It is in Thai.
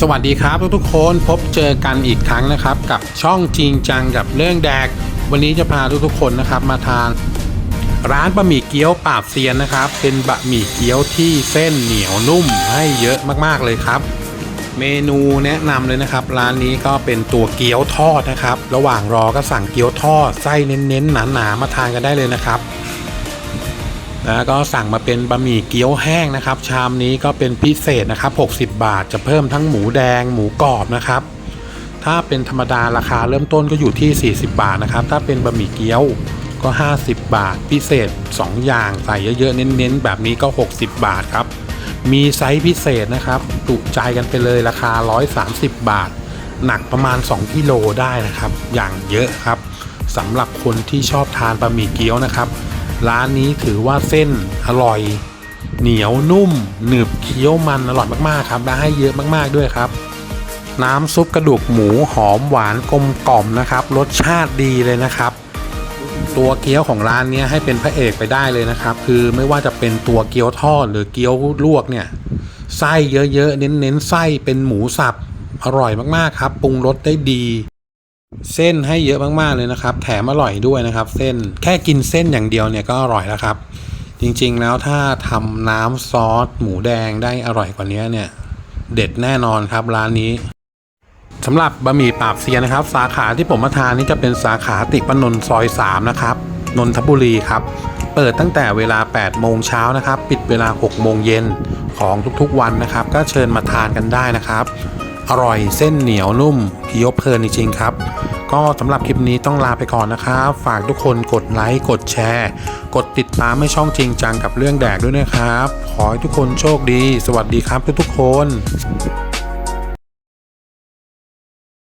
สวัสดีครับทุกๆคนพบเจอกันอีกครั้งนะครับ กับช่องจริงจังกับเรื่องแดก วันนี้จะพาทุกๆคนนะครับมาทาน ร้านบะหมี่เกี๊ยวปราบเซียนนะครับ เป็นบะหมี่เกี๊ยวที่เส้นเหนียวนุ่มให้เยอะมากๆเลยครับ เมนูแนะนำเลยนะครับ ร้านนี้ก็เป็นตัวเกี๊ยวทอดนะครับ ระหว่างรอก็สั่งเกี๊ยวทอดไส้เน้นๆหนาๆมาทานกันได้เลยนะครับ แล้วก็สั่งมาเป็นบะหมี่เกี๊ยวแห้งนะครับ ชามนี้ก็เป็นพิเศษนะครับ 60 บาทจะเพิ่มทั้งหมูแดงหมูกรอบนะครับ ถ้าเป็นธรรมดาราคาเริ่มต้นก็อยู่ที่ 40 บาทนะครับ ถ้าเป็นบะหมี่เกี๊ยวก็ 50 บาท พิเศษ 2 อย่างใส่เยอะๆเน้นๆ แบบนี้ก็ 60 บาทครับ มีไซส์พิเศษนะครับจุใจกันไปเลยราคา 130 บาท หนักประมาณ 2กิโลได้นะครับ อย่างเยอะครับสำหรับคนที่ชอบทานบะหมี่เกี๊ยวนะครับ ร้านนี้ถือว่าเส้นอร่อย เหนียวนุ่ม หนึบเคี้ยวมันอร่อยมากๆครับและให้เยอะมากๆด้วยครับ น้ำซุปกระดูกหมูหอมหวานกลมกล่อมนะครับ รสชาติดีเลยนะครับ ตัวเกี๊ยวของร้านนี้ให้เป็นพระเอกไปได้เลยนะครับ คือไม่ว่าจะเป็นตัวเกี๊ยวทอดหรือเกี๊ยวลวกเนี่ยไส้เยอะๆเน้นๆไส้เป็นหมูสับอร่อยมากๆครับ ปรุงรสได้ดี เส้นให้เยอะมากๆเลยนะครับ แถมอร่อยด้วยนะครับ เส้นแค่กินเส้นอย่างเดียวเนี่ยก็อร่อยแล้วครับ จริงๆแล้วถ้าทำน้ำซอสหมูแดงได้อร่อยกว่านี้เนี่ย เด็ดแน่นอนครับร้านนี้สำหรับบะหมี่ปราบเซียนนะครับ สาขาที่ผมมาทานนี่จะเป็นสาขาติปนนท์ซอย 3 นะครับ นนทบุรีครับ เปิดตั้งแต่เวลา 8 โมงเช้านะครับ ปิดเวลา 6 โมงเย็นของทุกๆวันนะครับ ก็เชิญมาทานกันได้นะครับ อร่อยเส้นเหนียวนุ่มเคี้ยวเพลินจริงๆครับ ก็สำหรับคลิปนี้ต้องลาไปก่อนนะครับ ฝากทุกคนกดไลค์กดแชร์ กดติดตามให้ช่องจริงจังกับเรื่องแดกด้วยนะครับ ขอให้ทุกคนโชคดี สวัสดีครับทุกๆคน